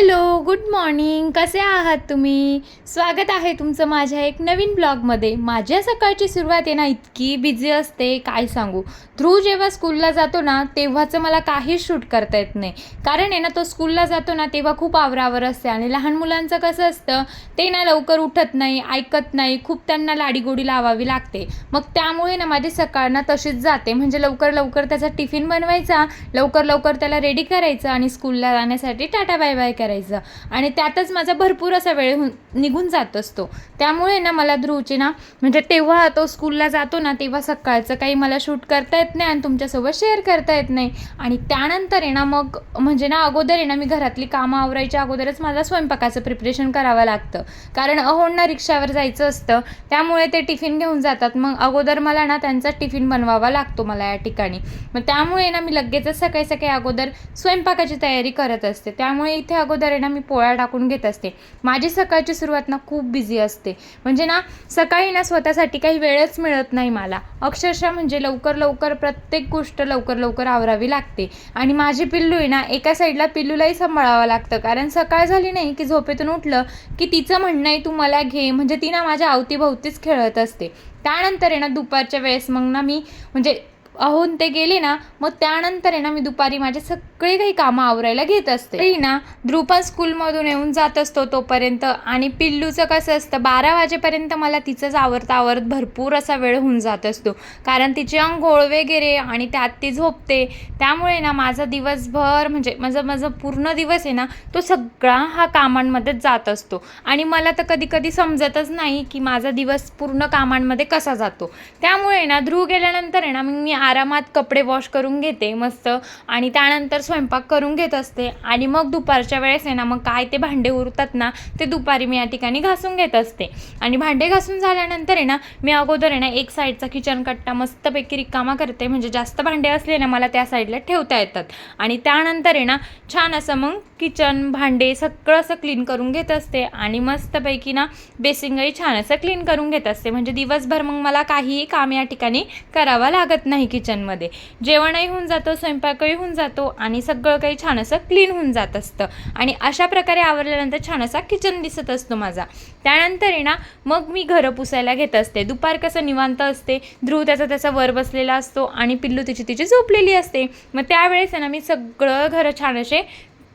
Hello good morning. कसे आहात तुम्ही? स्वागत आहे तुमचं माझ्या एक नवीन ब्लॉगमध्ये. माझ्या सकाळची सुरुवात आहे ना इतकी बिझी असते. काय सांगू? ध्रुव जेव्हा स्कूलला जातो ना तेव्हाचं मला काहीच शूट करता येत नाही. कारण आहे ना तो स्कूलला जातो ना तेव्हा खूप आवरावर असते. आणि लहान मुलांचं कसं असतं ते ना लवकर उठत नाही ऐकत नाही. खूप त्यांना लाडीगोडी लावावी लागते. मग त्यामुळे ना माझी सकाळ ना तशीच जाते. म्हणजे लवकर लवकर त्याचा टिफिन बनवायचा लवकर लवकर त्याला रेडी करायचं आणि स्कूलला जाण्यासाठी टाटा बाय बाय करायचं. आणि त्यातच माझा भरपूर असा वेळ होऊन निघून जात असतो. त्यामुळे ना मला ध्रुवची ना म्हणजे तेव्हा तो स्कूलला जातो ना तेव्हा सकाळचं काही मला शूट करता येत नाही आणि तुमच्यासोबत शेअर करता येत नाही. आणि त्यानंतर आहे ना मग म्हणजे ना अगोदर आहे ना मी घरातली कामं आवरायच्या अगोदरच मला स्वयंपाकाचं प्रिपरेशन करावं लागतं. कारण अहोंना रिक्षावर जायचं असतं त्यामुळे ते टिफिन घेऊन जातात. मग अगोदर मला ना त्यांचा टिफिन बनवावा लागतो मला या ठिकाणी. मग त्यामुळे ना मी लगेचच सकाळी सकाळी अगोदर स्वयंपाकाची तयारी करत असते. त्यामुळे इथे अगोदर आहे ना मी पोळ्या टाकून घेत असते. माझी सकाळची सुरुवात ना खूप बिझी असते. म्हणजे ना सकाळी ना स्वतःसाठी काही वेळच मिळत नाही मला. अक्षरशः म्हणजे लवकर लवकर प्रत्येक गोष्ट लवकर लवकर आवरावी लागते. आणि माझी पिल्लू आहे ना एका साईडला पिल्लूलाही सांभाळावं लागतं. कारण सकाळ झाली नाही की झोपेतून उठलं की तिचं म्हणणं आहे तू मला घे. म्हणजे ती ना माझ्या अवतीभोवतीच खेळत असते. त्यानंतर आहे ना दुपारच्या वेळेस मग ना मी म्हणजे अहोन ते गेले ना मग त्यानंतर आहे ना मी दुपारी माझे सगळे काही कामं आवरायला घेत असते. ना ध्रुपा स्कूलमधून येऊन जात असतो तोपर्यंत आणि पिल्लूचं कसं असतं बारा वाजेपर्यंत मला तिचंच आवरता आवरत भरपूर असा वेळ होऊन जात असतो. कारण तिची अंघोळ वगैरे आणि त्यात ती झोपते. त्यामुळे ना माझा दिवसभर म्हणजे माझं माझं पूर्ण दिवस आहे ना तो सगळा हा कामांमध्येच जात असतो. आणि मला तर कधी कधी समजतच नाही की माझा दिवस पूर्ण कामांमध्ये कसा जातो. त्यामुळे ना ध्रुव गेल्यानंतर आहे ना मग मी आरामात कपडे वॉश करून घेते मस्त. आणि त्यानंतर स्वयंपाक करून घेत असते. आणि मग दुपारच्या वेळेस आहे ना मग काय ते भांडे उरतात ना ते दुपारी मी या ठिकाणी घासून घेत असते. आणि भांडे घासून झाल्यानंतर आहे ना मी अगोदर आहे ना एक साईडचा किचन कट्टा मस्तपैकी रिकामा करते. म्हणजे जास्त भांडे असले ना मला त्या साईडला ठेवता येतात. आणि त्यानंतर आहे ना छान असं मग किचन भांडे सगळं असं क्लीन करून घेत असते. आणि मस्तपैकी ना बेसिंगही छान असं क्लीन करून घेत असते. म्हणजे दिवसभर मग मला काहीही काम या ठिकाणी करावं लागत नाही की किचनमध्ये जेवणही होऊन जातं स्वयंपाकही होऊन जातो आणि सगळं काही छान असं क्लीन होऊन जात असतं. आणि अशा प्रकारे आवरल्यानंतर छान असा किचन दिसत असतो माझा. त्यानंतर आहे ना मग मी घरं पुसायला घेत असते. दुपार कसं निवांत असते ध्रुव त्याचा त्याचा वर बसलेला असतो आणि पिल्लू तिची तिची झोपलेली असते. मग त्यावेळेस आहे ना मी सगळं घरं छान असे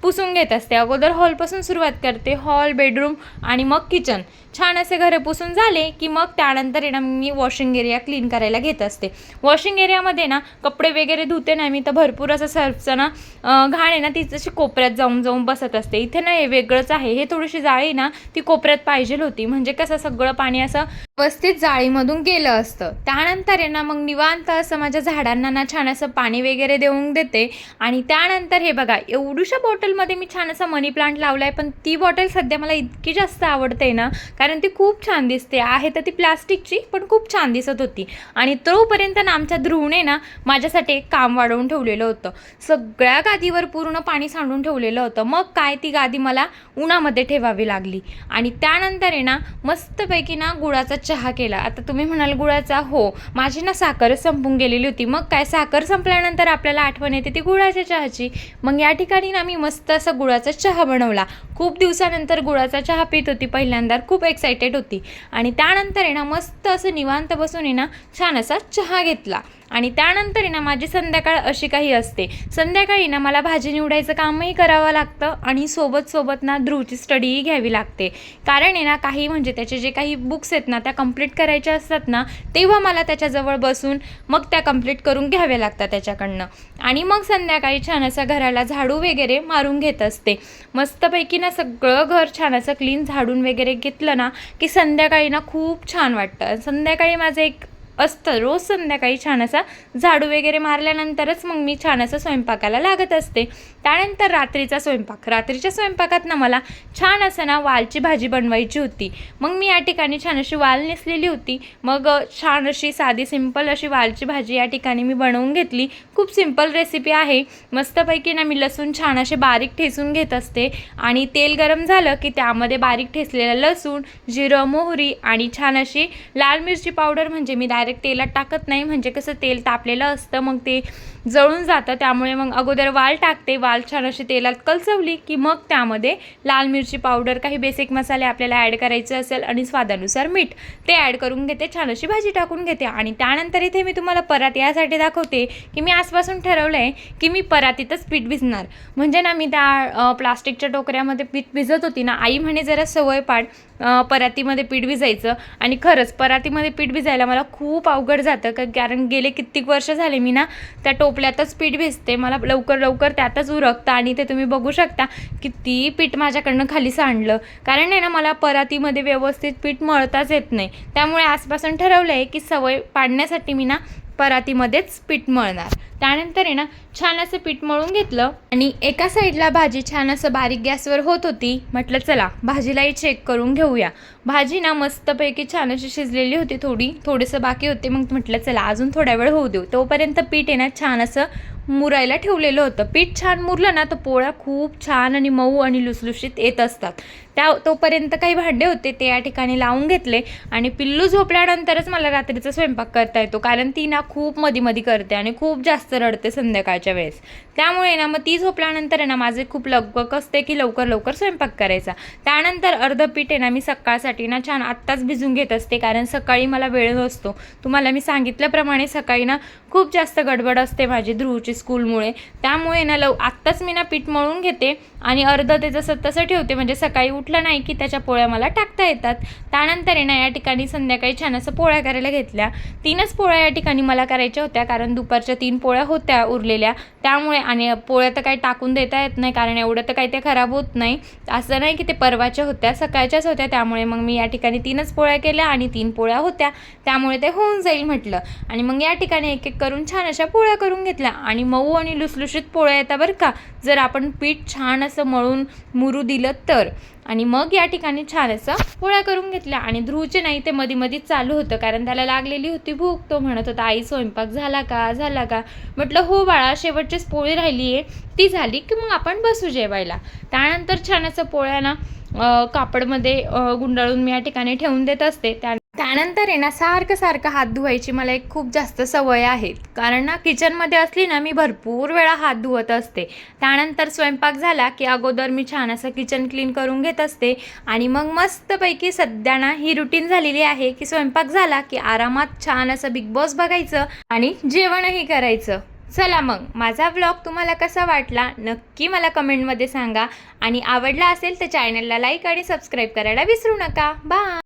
पुसून घेत असते. अगोदर हॉलपासून सुरुवात करते. हॉल बेडरूम आणि मग किचन. छान असे घरं पुसून झाले की मग त्यानंतर आहे ना मी वॉशिंग एरिया क्लीन करायला घेत असते. वॉशिंग एरियामध्ये ना कपडे वगैरे धुते ना मी तर भरपूर असं सर्फचं ना घाण आहे ना ती तशी कोपऱ्यात जाऊन जाऊन बसत असते. इथे ना हे वेगळंच आहे. हे थोडीशी जाळी ना ती कोपऱ्यात पाहिजे होती. म्हणजे कसं सगळं पाणी असं व्यवस्थित जाळीमधून गेलं असतं. त्यानंतर आहे ना मग निवांत असं माझ्या झाडांना ना छान असं पाणी वगैरे देऊन देते. आणि त्यानंतर हे बघा एवढूशा बॉटलमध्ये मी छान असा मनी प्लांट लावला आहे पण ती बॉटल सध्या मला इतकी जास्त आवडते ना कारण ती खूप छान दिसते. आहे तर ती प्लास्टिकची पण खूप छान दिसत होती. आणि तोपर्यंत ना आमच्या ध्रुवने ना माझ्यासाठी एक काम वाढवून ठेवलेलं होतं. सगळ्या गादीवर पूर्ण पाणी सांडून ठेवलेलं होतं. मग काय ती गादी मला उन्हामध्ये ठेवावी लागली. आणि त्यानंतर आहे ना मस्तपैकी ना गुळाचा चहा केला. आता तुम्ही म्हणाल गुळाचा हो. माझी ना साखरच संपून गेलेली होती. मग काय साखर संपल्यानंतर आपल्याला आठवण येते ती गुळाच्या चहाची. मग या ठिकाणी ना मी मस्त मस्त असा गुळाचा चहा बनवला. खूप दिवसानंतर गुळाचा चहा पित होती. पहिल्यांदा खूप एक्सायटेड होती. आणि त्यानंतर आहे ना मस्त असं निवांत बसून आहे ना छान असा चहा घेतला. आणि त्यानंतर आहे ना माझी संध्याकाळ अशी काही असते. संध्याकाळी ना मला भाजी निवडायचं कामही करावं लागतं आणि सोबत सोबत ना ध्रुवची स्टडीही घ्यावी लागते. कारण आहे ना काही म्हणजे त्याचे जे काही बुक्स आहेत ना त्या कंप्लीट करायच्या असतात ना तेव्हा मला त्याच्याजवळ बसून मग त्या कंप्लीट करून घ्याव्या लागतात त्याच्याकडनं. आणि मग संध्याकाळी छान असं घराला झाडू वगैरे मारून घेत असते. मस्तपैकी ना सगळं घर छान असं क्लीन झाडून वगैरे घेतलं ना की संध्याकाळी ना खूप छान वाटतं. संध्याकाळी माझं एक असतं. रोज संध्याकाळी छान असा झाडू वगैरे मारल्यानंतरच मग मी छान असं स्वयंपाकाला लागत असते. त्यानंतर रात्रीचा स्वयंपाक. रात्रीच्या स्वयंपाकात ना मला छान असं ना वालची भाजी बनवायची होती. मग मी या ठिकाणी छान अशी वाल नेसलेली होती. मग छान अशी साधी सिंपल अशी वालची भाजी या ठिकाणी मी बनवून घेतली. खूप सिंपल रेसिपी आहे. मस्तपैकी ना मी लसूण छान असे बारीक ठेसून घेत असते. आणि तेल गरम झालं की त्यामध्ये बारीक ठेसलेलं लसूण जिरं मोहरी आणि छान अशी लाल मिरची पावडर म्हणजे मी डायरेक्ट डायरेक्ट तेलात टाकत नाही. म्हणजे कसं तेल तापलेलं असतं मग ते जळून जातं. त्यामुळे मग अगोदर वाल टाकते. वाल छान अशी तेलात कलचवली की मग त्यामध्ये लाल मिरची पावडर काही बेसिक मसाले आपल्याला ॲड करायचे असेल आणि स्वादानुसार मीठ ते ॲड करून घेते. छान अशी भाजी टाकून घेते. आणि त्यानंतर इथे मी तुम्हाला परात यासाठी दाखवते की मी आजपासून ठरवलं आहे की मी परातीतच पीठ भिजणार. म्हणजे ना मी त्या प्लास्टिकच्या टोकऱ्यामध्ये पीठ भिजत होती ना आई म्हणे जरा सवय पाड. परातीमध्ये पीठ भिजायचं. आणि खरंच परातीमध्ये पीठ भिजायला मला खूप अवघड जातं. का कारण गेले कित्येक वर्ष झाले मी ना त्या टोपल्यातच पीठ भिजते. मला लवकर लवकर त्यातच उरकतं आणि ते तुम्ही बघू शकता किती पीठ माझ्याकडनं खाली सांडलं. कारण आहे ना मला परातीमध्ये व्यवस्थित पीठ मळताच येत नाही. त्यामुळे आजपासून ठरवलं आहे की सवय पाडण्यासाठी मी ना परातीमध्येच पीठ मळणार. त्यानंतर आहे ना छान असं पीठ मळून घेतलं आणि एका साईडला भाजी छान असं बारीक गॅसवर होत होती. म्हटलं चला भाजीलाही चेक करून घेऊया. भाजी ना मस्तपैकी छान अशी शिजलेली होती थोडी थोडंसं बाकी होते. मग म्हटलं चला अजून थोड्या वेळ होऊ देऊ. तोपर्यंत पीठ आहे ना छान असं मुरायला ठेवलेलं होतं. पीठ छान मुरलं ना तर पोळ्या खूप छान आणि मऊ आणि लुसलुशीत येत असतात. त्या तोपर्यंत काही भांडे होते ते या ठिकाणी लावून घेतले. आणि पिल्लू झोपल्यानंतरच मला रात्रीचा स्वयंपाक करता येतो. कारण ती ना खूप मधी मधी करते आणि खूप जास्त रडते संध्याकाळच्या वेळेस. त्यामुळे ना मग ती झोपल्यानंतर आहे ना माझे खूप लगबग असते की लवकर लवकर स्वयंपाक करायचा. त्यानंतर अर्ध पीठ आहे ना मी सकाळसाठी ना छान आत्ताच भिजून घेत असते. कारण सकाळी मला वेळ नसतो. तुम्हाला मी सांगितल्याप्रमाणे सकाळी ना खूप जास्त गडबड असते माझी ध्रुवची स्कूलमुळे. त्यामुळे ना लव आत्ताच मी ना पीठ मळून घेते. आणि अर्ध ते जसं तसं ठेवते. म्हणजे सकाळी उठ उठलं नाही की त्याच्या पोळ्या मला टाकता येतात. त्यानंतर ना या ठिकाणी संध्याकाळी छान असं पोळ्या करायला घेतल्या. तीनच पोळ्या या ठिकाणी मला करायच्या होत्या कारण दुपारच्या तीन पोळ्या होत्या उरलेल्या. त्यामुळे आणि पोळ्या तर काही टाकून देता येत नाही कारण एवढं तर काही ते खराब होत नाही. असं नाही की ते परवाच्या होत्या सकाळच्याच होत्या. त्यामुळे मग मी या ठिकाणी तीनच पोळ्या केल्या आणि तीन पोळ्या होत्या. त्यामुळे ते होऊन जाईल म्हटलं. आणि मग या ठिकाणी एक एक करून छान अशा पोळ्या करून घेतल्या. आणि मऊ आणि लुसलुशीत पोळ्या येतात बरं का. जर आपण पीठ छान असं मळून मुरू दिलं तर. आणि मग या ठिकाणी छान असं पोळ्या करून घेतल्या. आणि ध्रुवचे नाही ते मध्ये मध्ये चालू होतं कारण त्याला लागलेली होती भूक. तो म्हणत होता आई स्वयंपाक झाला का? झाला का? म्हटलं हो बाळा शेवटचीच पोळी राहिली आहे ती झाली की मग आपण बसू जेवायला. त्यानंतर छान असं पोळ्या ना कापडमध्ये गुंडाळून मी या ठिकाणी ठेवून देत असते. त्या त्यानंतर आहे ना सारखं सारखं हात धुवायची मला एक खूप जास्त सवय आहे. कारण ना किचनमध्ये असली ना मी भरपूर वेळा हात धुवत असते. त्यानंतर स्वयंपाक झाला की अगोदर मी छान असं किचन क्लीन करून घेत असते. आणि मग मस्तपैकी सध्या ना ही रुटीन झालेली आहे की स्वयंपाक झाला की आरामात छान असं बिग बॉस बघायचं आणि जेवणही करायचं. चला मग माझा व्लॉग तुम्हाला कसा वाटला नक्की मला कमेंटमध्ये सांगा. आणि आवडला असेल तर चॅनलला लाईक आणि सबस्क्राईब करायला विसरू नका. बाय